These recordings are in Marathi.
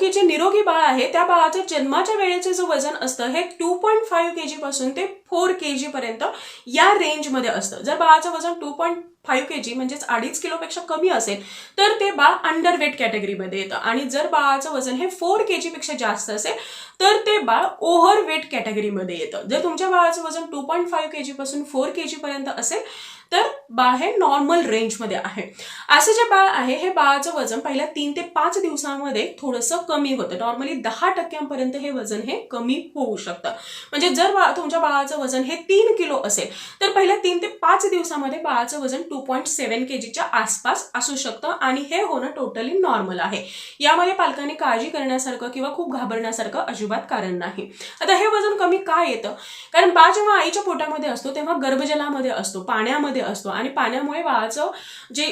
की जे निरोगी बाळ आहे त्या बाळाचं जन्माच्या वेळेचे जे वजन असतं हे two point five K G पासून ते फोर के जी पर्यंत या रेंजमध्ये असतं. जर बाळाचं वजन two point five K G म्हणजेच अडीच किलोपेक्षा कमी असेल तर ते बाळ अंडर वेट कॅटेगरीमध्ये येतं. आणि जर बाळाचं वजन हे फोर के जीपेक्षा जास्त असेल तर ते बाळ ओव्हरवेट कॅटेगरीमध्ये येतं. जर तुमच्या बाळाचं वजन टू पॉईंट फाईव्ह के जीपासून फोर के जीपर्यंत असेल तर बाळ हे नॉर्मल रेंजमध्ये आहे. असं जे बाळ आहे हे बाळाचं वजन पहिल्या तीन ते पाच दिवसामध्ये थोडंसं कमी होतं. नॉर्मली दहा टक्क्यांपर्यंत हे वजन हे कमी होऊ शकतं. म्हणजे जर बा तुमच्या बाळाचं वजन हे तीन किलो असेल तर पहिल्या तीन ते पाच दिवसामध्ये बाळाचं वजन टू पॉईंट सेव्हन के जीच्या आसपास असू शकतं आणि हे होणं टोटली नॉर्मल आहे. यामध्ये पालकांनी काळजी करण्यासारखं किंवा खूप घाबरण्यासारखं अजिबात कारण नाही. आता हे वजन कमी का येतं? कारण बाळ जेव्हा आईच्या पोटामध्ये असतो तेव्हा गर्भजलामध्ये असतो पाण्यामध्ये असतो आणि पाण्यामुळे बाळाचं जे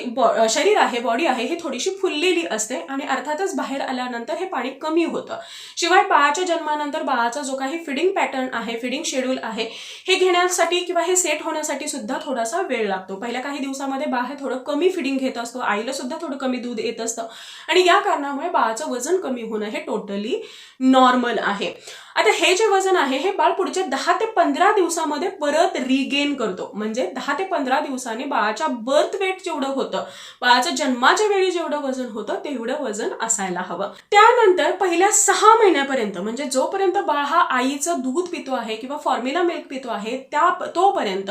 शरीर आहे बॉडी आहे ही थोडीशी फुललेली असते आणि अर्थातच बाहेर आल्यानंतर हे पाणी कमी होतं. शिवाय बाळाच्या जन्मानंतर बाळाचा जो काही फिडिंग पॅटर्न आहे फिडिंग शेड्यूल आहे हे घेण्यासाठी किंवा हे सेट होण्यासाठी सुद्धा थोडासा वेळ लागतो. पहिल्या काही दिवसामध्ये बाळ हे थोडं कमी फिडिंग घेत असतो. आईला सुद्धा थोडं कमी दूध येत असतं. आणि या कारणामुळे बाळाचं वजन कमी होणं हे टोटली नॉर्मल आहे. आता हे जे वजन आहे हे बाळ पुढच्या दहा ते पंधरा दिवसामध्ये परत रिगेन करतो. म्हणजे दहा ते पंधरा दिवसांनी बाळाच्या बर्थ वेट जेवढं होतं बाळाच्या जन्माच्या वेळी जेवढं वजन होतं तेवढं वजन असायला हवं. त्यानंतर पहिल्या सहा महिन्यापर्यंत म्हणजे जोपर्यंत बाळ हा आईचं दूध पितो आहे किंवा फॉर्म्युला मिल्क पितो आहे त्या तोपर्यंत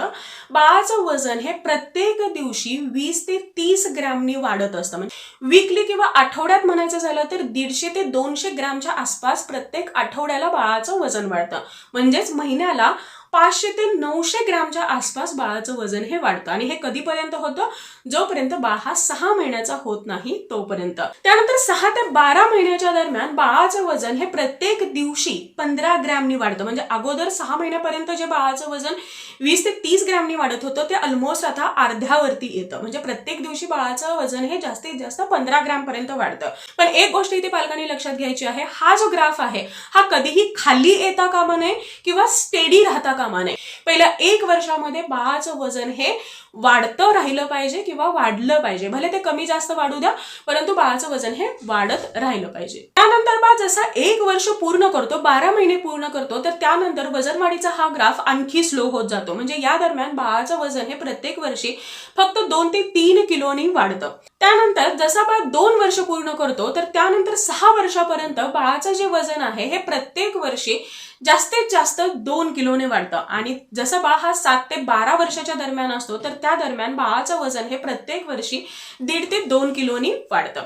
बाळाचं वजन हे प्रत्येक दिवशी वीस ते तीस ग्रॅमनी वाढत असतं. म्हणजे वीकली किंवा आठवड्यात म्हणायचं झालं तर दीडशे ते दोनशे ग्रॅमच्या आसपास प्रत्येक आठवड्याला बाळाचं वजन वाढतं. म्हणजेच महिन्याला पाचशे ते नऊशे ग्रॅमच्या आसपास बाळाचं वजन हे वाढतं. आणि हे कधीपर्यंत होतं? जोपर्यंत बाळ हा सहा महिन्याचा होत नाही तोपर्यंत. त्यानंतर सहा ते बारा महिन्याच्या दरम्यान बाळाचं वजन हे प्रत्येक दिवशी पंधरा ग्रॅमनी वाढतं. म्हणजे अगोदर सहा महिन्यापर्यंत जे बाळाचं वजन वीस ते तीस ग्रॅमनी वाढत होतं ते ऑलमोस्ट आता अर्ध्यावरती येतं. म्हणजे प्रत्येक दिवशी बाळाचं वजन हे जास्तीत जास्त पंधरा ग्रॅम पर्यंत वाढतं. पण एक गोष्ट इथे पालकांनी लक्षात घ्यायची आहे हा जो ग्राफ आहे हा कधीही खाली येता कामा नये किंवा स्टेडी राहता कामा नये पहिल्या एक वर्षामध्ये बाळाचं वजन हे वाढतं राहिलं पाहिजे किंवा वाढलं पाहिजे. भले ते कमी जास्त वाढू द्या परंतु बाळाचं वजन हे वाढत राहिलं पाहिजे. त्यानंतर बाळ जसा एक वर्ष पूर्ण करतो बारा महिने पूर्ण करतो तर त्यानंतर वजनवाढीचा हा ग्राफ आणखी स्लो होत जातो. म्हणजे या दरम्यान बाळाचं वजन हे प्रत्येक वर्षी फक्त दोन ते तीन किलोनी वाढतं. त्यानंतर जसा बाळ दोन वर्ष पूर्ण करतो तर त्यानंतर सहा वर्षापर्यंत बाळाचं जे वजन आहे हे प्रत्येक वर्षी जास्तीत जास्त दोन किलोने वाढतं. आणि जसं बाळ हा सात ते बारा वर्षाच्या दरम्यान असतो तर त्या दरम्यान बाळाचं वजन हे प्रत्येक वर्षी दीड ते दोन किलोनी वाढतं.